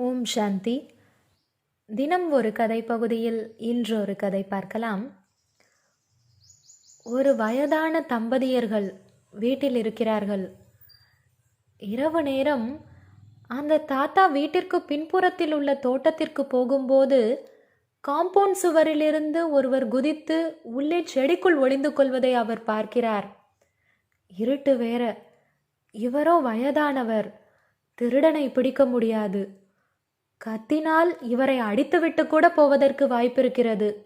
ஓம் சாந்தி. தினம் ஒரு கதை பகுதியில் இன்று ஒரு கதை பார்க்கலாம். ஒரு வயதான தம்பதியர்கள் வீட்டில் இருக்கிறார்கள். இரவு நேரம் அந்த தாத்தா வீட்டிற்கு பின்புறத்தில் உள்ள தோட்டத்திற்கு போகும்போது காம்பவுண்ட் சுவரிலிருந்து ஒருவர் குதித்து உள்ளே செடிக்குள் ஒளிந்து கொள்வதை அவர் பார்க்கிறார். இருட்டு வேற. இவரோ வயதானவர். திருடனை பிடிக்க முடியாது. கத்தினால் இவரை அடித்துவிட்டு கூட போவதற்கு வாய்ப்பிருக்கிறது.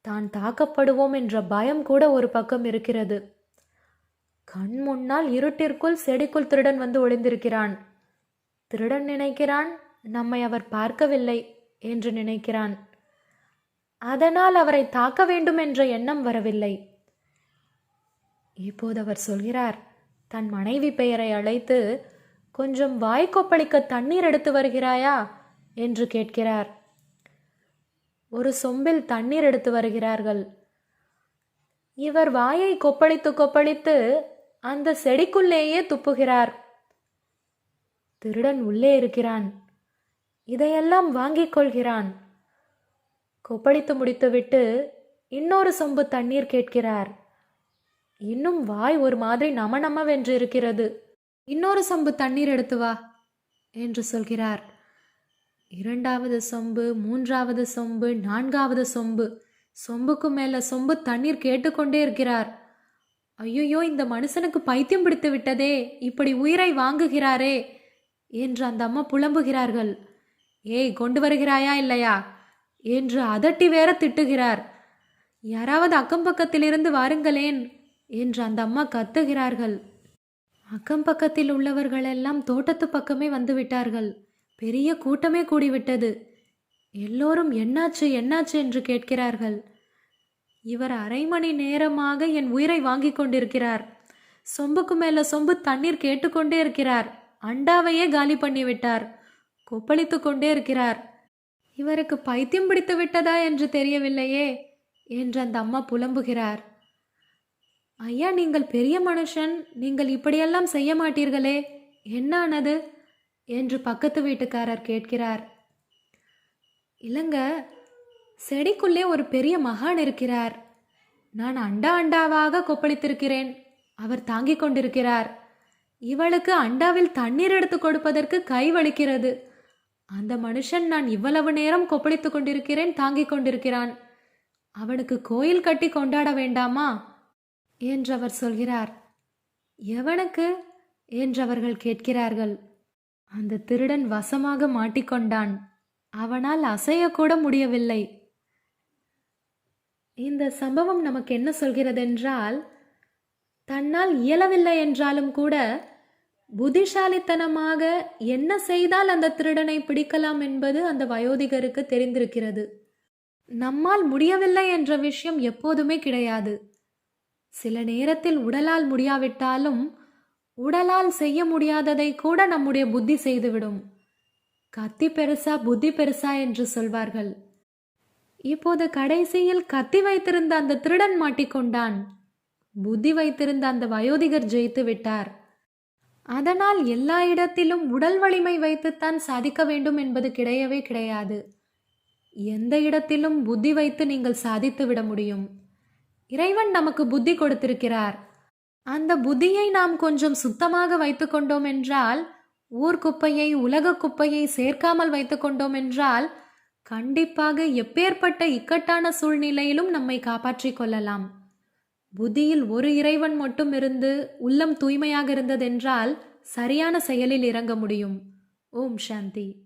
தான் தாக்கப்படுவோம் என்ற பயம் கூட ஒரு பக்கம் இருக்கிறது. கண் முன்னால் இருட்டிற்குள் செடிக்குள் திருடன் வந்து ஒளிந்திருக்கிறான். திருடன் நினைக்கிறான் நம்மை அவர் பார்க்கவில்லை என்று நினைக்கிறான். அதனால் அவரை தாக்க வேண்டும் என்ற எண்ணம் வரவில்லை. இப்போது அவர் சொல்கிறார் தன் மனைவி பெயரை அழைத்து கொஞ்சம் வாய்க்கொப்பளிக்க தண்ணீர் எடுத்து வருகிறாயா? என்று கேட்கிறார். ஒரு சொம்பில் தண்ணீர் எடுத்து வருகிறார்கள். இவர் வாயை கொப்பளித்து கொப்பளித்து அந்த செடிக்குள்ளேயே துப்புகிறார். திருடன் உள்ளே இருக்கிறான். இதையெல்லாம் வாங்கிக் கொள்கிறான். கொப்பளித்து முடித்துவிட்டு இன்னொரு சொம்பு தண்ணீர் கேட்கிறார். இன்னும் வாய் ஒரு மாதிரி நம நமவென்று இருக்கிறது. இன்னொரு சொம்பு தண்ணீர் எடுத்து வா என்று சொல்கிறார். இரண்டாவது சொம்பு மூன்றாவது சொம்பு நான்காவது சொம்பு. சொம்புக்கு மேல சொம்பு தண்ணீர் கேட்டுக்கொண்டே இருக்கிறார். ஐயோ இந்த மனுஷனுக்கு பைத்தியம் பிடித்து விட்டதே. இப்படி உயிரை வாங்குகிறாரே என்று அந்த அம்மா புலம்புகிறார்கள். ஏய் கொண்டு வருகிறாயா இல்லையா என்று அதட்டி வேற திட்டுகிறார். யாராவது அக்கம் பக்கத்திலிருந்து வாருங்களேன் என்று அந்த அம்மா கத்துகிறார்கள். அக்கம் பக்கத்தில் உள்ளவர்களெல்லாம் தோட்டத்து பக்கமே வந்து விட்டார்கள். பெரிய கூட்டமே கூடிவிட்டது. எல்லோரும் என்னாச்சு என்னாச்சு என்று கேட்கிறார்கள். இவர் அரை மணி நேரமாக என் உயிரை வாங்கி கொண்டிருக்கிறார். சொம்புக்கு மேல சொம்பு தண்ணீர் கேட்டுக்கொண்டே இருக்கிறார். அண்டாவையே காலி பண்ணிவிட்டார். கொப்பளித்து கொண்டே இருக்கிறார். இவருக்கு பைத்தியம் பிடித்து விட்டதா என்று தெரியவில்லையே என்று அந்த அம்மா புலம்புகிறார். ஐயா நீங்கள் பெரிய மனுஷன். நீங்கள் இப்படியெல்லாம் செய்ய மாட்டீர்களே. என்னானது என்று பக்கத்து வீட்டுக்காரர் கேட்கிறார். இல்லைங்க செடிக்குள்ளே ஒரு பெரிய மகான் இருக்கிறார். நான் அண்டா அண்டாவாக கொப்பளித்திருக்கிறேன். அவர் தாங்கிக் கொண்டிருக்கிறார். இவளுக்கு அண்டாவில் தண்ணீர் எடுத்து கொடுப்பதற்கு கை வலிக்கிறது. அந்த மனுஷன் நான் இவ்வளவு நேரம் கொப்பளித்துக் கொண்டிருக்கிறேன் தாங்கிக் கொண்டிருக்கிறான். அவனுக்கு கோயில் கட்டி கொண்டாட வேண்டாமா? என்றவர் சொல்கிறார். எவனுக்கு? என்றவர்கள் கேட்கிறார்கள். அந்த திருடன் வசமாக மாட்டிக்கொண்டான். அவனால் அசையக்கூட முடியவில்லை. இந்த சம்பவம் நமக்கு என்ன சொல்கிறதென்றால் தன்னால் இயலவில்லை என்றாலும் கூட புத்திசாலித்தனமாக என்ன செய்தால் அந்த திருடனை பிடிக்கலாம் என்பது அந்த வயோதிகருக்கு தெரிந்திருக்கிறது. நம்மால் முடியவில்லை என்ற விஷயம் எப்போதுமே கிடையாது. சில நேரத்தில் உடலால் முடியாவிட்டாலும் உடலால் செய்ய முடியாததை கூட நம்முடைய புத்தி செய்துவிடும். கத்தி பெருசா புத்தி பெருசா என்று சொல்வார்கள். இப்போது கடைசியில் கத்தி வைத்திருந்த அந்த திருடன் மாட்டிக்கொண்டான். புத்தி வைத்திருந்த அந்த வயோதிகர் ஜெயித்து விட்டார். அதனால் எல்லா இடத்திலும் உடல் வலிமை வைத்துத்தான் சாதிக்க வேண்டும் என்பது கிடையவே கிடையாது. எந்த இடத்திலும் புத்தி வைத்து நீங்கள் சாதித்து விட முடியும். இறைவன் நமக்கு புத்தி கொடுத்திருக்கிறார். அந்த புத்தியை நாம் கொஞ்சம் சுத்தமாக வைத்துக்கொண்டோம் என்றால் ஊர் குப்பையை உலக குப்பையை சேர்க்காமல் வைத்துக்கொண்டோம் என்றால் கண்டிப்பாக எப்பேற்பட்ட இக்கட்டான சூழ்நிலையிலும் நம்மை காப்பாற்றிக் கொள்ளலாம். புத்தியில் ஒரு இறைவன் மட்டும் இருந்து உள்ளம் தூய்மையாக இருந்ததென்றால் சரியான செயலில் இறங்க முடியும். ஓம் சாந்தி.